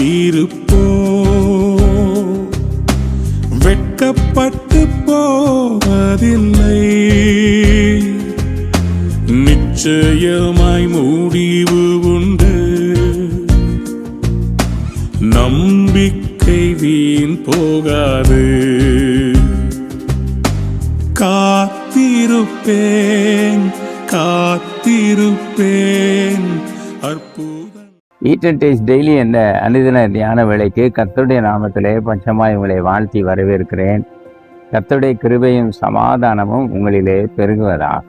இருப்போ வெட்கப்பட்டு போவதில்லை. நிச்சயமாய் முடிவு உண்டு. நம்பிக்கை வீண் போகாது. காத்திருப்பேன் காத்திருப்பேன். அற்புத ஈட் அண்ட் டேஸ்ட் டெய்லி என்ற அனுதின தியான வேலைக்கு கத்தருடைய நாமத்திலே பஞ்சமாய் உங்களை வாழ்த்தி வரவேற்கிறேன். கத்தருடைய கிருபையும் சமாதானமும் உங்களிலே பெருகுவதாக.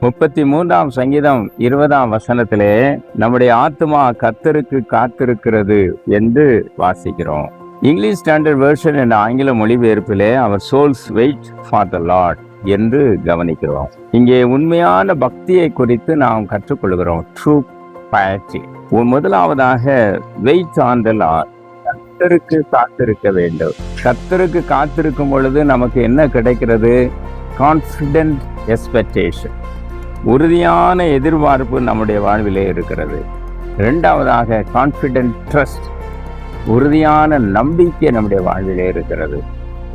முப்பத்தி மூன்றாம் சங்கீதம் இருபதாம் வசனத்திலே நம்முடைய ஆத்மா கத்தருக்கு காத்திருக்கிறது என்று வாசிக்கிறோம். இங்கிலீஷ் ஸ்டாண்டர்ட் வேர்ஷன் என்ற ஆங்கில மொழிபெயர்ப்பிலே அவர் souls wait for the lord என்று கவனிக்கிறோம். இங்கே உண்மையான பக்தியை குறித்து நாம் கற்றுக்கொள்கிறோம். ட்ரூ பயிற்சி. முதலாவதாக வெயிட் ஆன் த காத்திருக்க வேண்டும். கத்தருக்கு காத்திருக்கும் பொழுது நமக்கு என்ன கிடைக்கிறது? கான்ஃபிடென்ட் எக்ஸ்பெக்டேஷன் உறுதியான எதிர்பார்ப்பு நம்முடைய வாழ்விலே இருக்கிறது. ரெண்டாவதாக கான்ஃபிடென்ட் ட்ரஸ்ட் உறுதியான நம்பிக்கை நம்முடைய வாழ்விலே இருக்கிறது.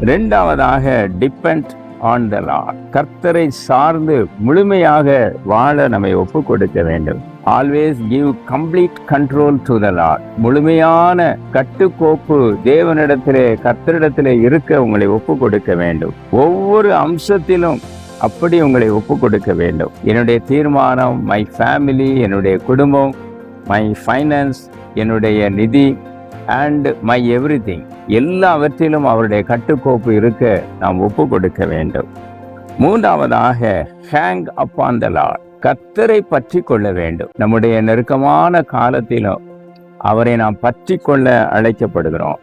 ரெண்டாவதாக டிபெண்ட் ஆன் த லார்ட் கர்த்தரை சார்ந்து முழுமையாக வாழ நம்மை ஒப்பு கொடுக்க வேண்டும். Always give complete control to the lord முழுமையான கட்டுக்கோப்பு தேவனிடத்திலே கர்த்தரிடத்திலே இருக்க உங்களை ஒப்பு கொடுக்க வேண்டும். ஒவ்வொரு அம்சத்திலும் அப்படி உங்களை ஒப்பு கொடுக்க வேண்டும். என்னுடைய தீர்மானம் மை ஃபேமிலி என்னுடைய குடும்பம் மை ஃபைனான்ஸ் என்னுடைய நிதி அண்ட் மை எவ்ரி திங் எல்லாவற்றிலும் அவருடைய கட்டுக்கோப்பு இருக்க நாம் ஒப்பு கொடுக்க வேண்டும். மூன்றாவதாக ஹேங் அப்பான் த லார்ட் கத்தரை பற்றி கொள்ள வேண்டும். நம்முடைய நெருக்கமான காலத்திலும் அவரை நாம் பற்றி கொள்ள அழைக்கப்படுகிறோம்.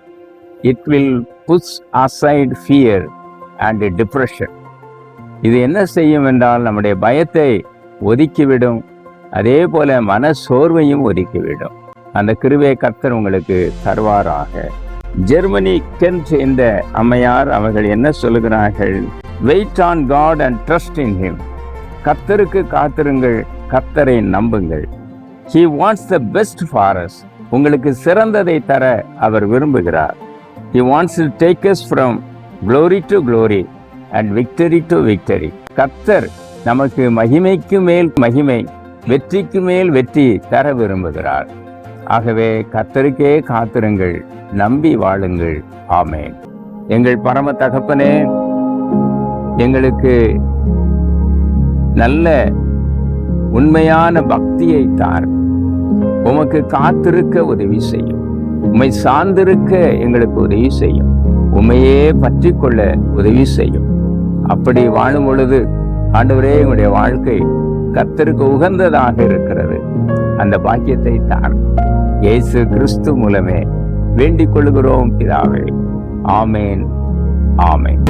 It will push aside fear and depression இது என்ன செய்யும் என்றால் நம்முடைய பயத்தை ஒதுக்கிவிடும். அதே போல மன சோர்வையும் ஒதுக்கிவிடும். அந்த கிருவே கர்த்தர் உங்களுக்கு தருவாராக. ஜெர்மனி கென்ட் என்ற அம்மையார் அவர்கள் என்ன சொல்லுகிறார்கள்? Wait on God and trust in him கத்தருக்கு காத்திருங்கள் கத்தரை நம்புங்கள். He wants the best for us உங்களுக்கு சிறந்ததை தர அவர் விரும்புகிறார். He wants to take us from glory to glory and victory to victory கத்தர் நமக்கு மகிமைக்கு மேல் மகிமை வெற்றிக்கு மேல் வெற்றி தர விரும்புகிறார். ஆகவே கத்தருக்கே காத்திருங்கள் நம்பி வாழுங்கள். ஆமேன். எங்கள் பரம தகப்பனே எங்களுக்கு நல்ல உண்மையான பக்தியை தார். உமக்கு காத்திருக்க உதவி செய்யும். உம்மை சார்ந்திருக்க எங்களுக்கு உதவி செய்யும். உண்மையே பற்றி கொள்ள உதவி செய்யும். அப்படி வாழும் பொழுது ஆண்டவரே எங்களுடைய வாழ்க்கை கத்திற்கு உகந்ததாக இருக்கிறது. அந்த பாக்கியத்தை தான் இயேசு கிறிஸ்து மூலமே வேண்டிக் கொள்கிறோம் பிதாவே. ஆமேன். ஆமேன்.